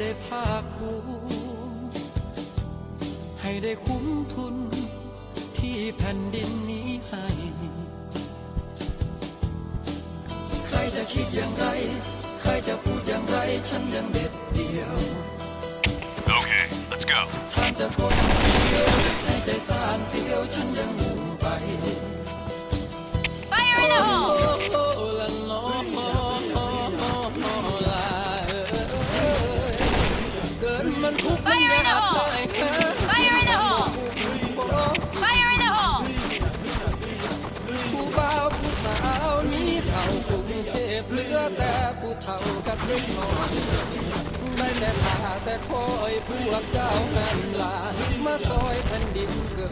ได้ภาคภูมิให้ได้คุ้มทุนที่แผ่นดินนี้ให้ ใครจะคิดอย่างไร ใครจะพูดอย่างไร ฉันยังเด็ดเดียว Okay, let's go. ทางจะคนเดียวให้ใจสานเสียวฉันยัง เทพเหลือแต่ผู้เฒ่ากับเด็กน้อยได้แต่ท่าแต่คอยพวกเจ้าหันลามาซอยแผ่นดินเกิด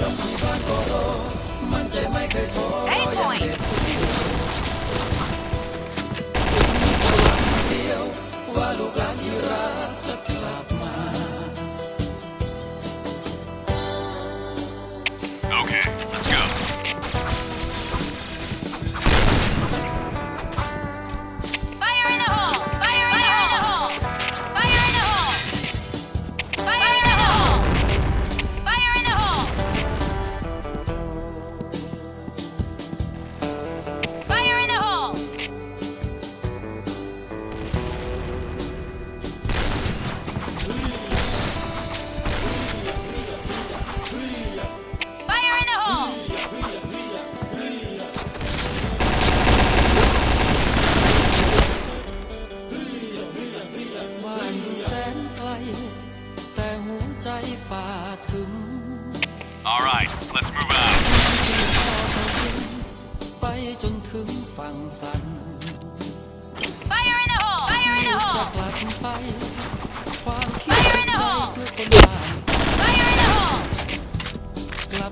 จงมีบ้านโกโรมันใจไม่เคยท้อ Hey, point.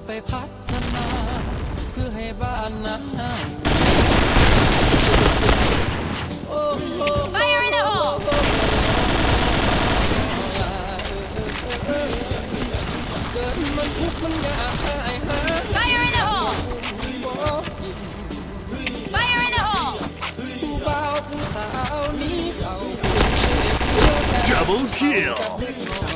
ไปพัฒนา เพื่อให้บ้านนั้นหายโอ้โห Fire in the hole! เกิดมันทุกข์มันยากหายหา Fire in the hole! บ่กิน Fire in the hole! ผู้บ่าวผู้สาวนี้เขา Double kill. ได้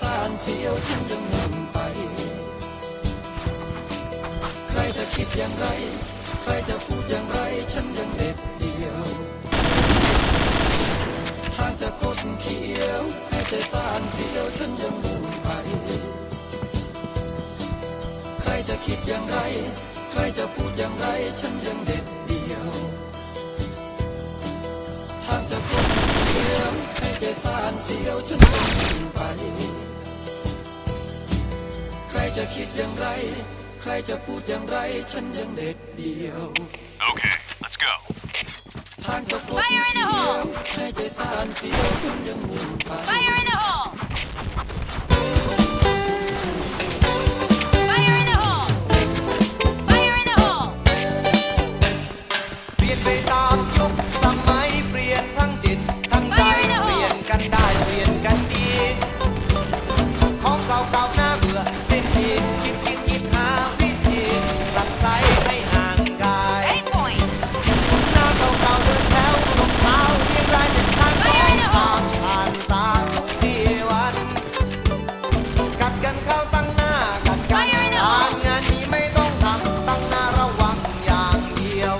สานเสียวฉันยังมุ่งไป ใครจะคิดอย่างไร ใครจะพูดอย่างไร ฉันยังเด็ดเดียว ทางจะคดเขียวให้ใจสานเสียวฉันยังมุ่งไป ใครจะคิดอย่างไร ใครจะพูดอย่างไร ฉันยังเด็ดเดียว ทางจะคดเขียวให้ใจสานเสียวฉันยังมุ่งไป จะคิดอย่างไร ใครจะพูดอย่างไร ฉันยังเด็ดเดียว Okay, let's go. ทางจะคด Fire in the เขียว hole ให้ใจสานเสียวฉันยังมุ่งไป Fire in the hole! Fire in the hole! Fire in the hole! เปลี่ยนไปตามยุคสมัยเปลี่ยนทั้งจิตทั้งใจไปเลยเหรอเปลี่ยนกันได้เปลี่ยนกันดี ของเก่าๆน่าเบื่อสิ้ นดีคิดคิดคิดหาวิธีปรับใช้ให้ห่างกาย Eight point! หน้าเก่าๆเดินแถวรองเท้าเรียงรายเป็นทางสองทางผ่านตาทุกที่วัน กัดกันเข้าตั้งหน้ากัดกันไปเลยเหรอทานงานนี้ไม่ต้องทำตั้งหน้าระวังอย่างเดียว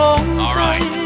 ลง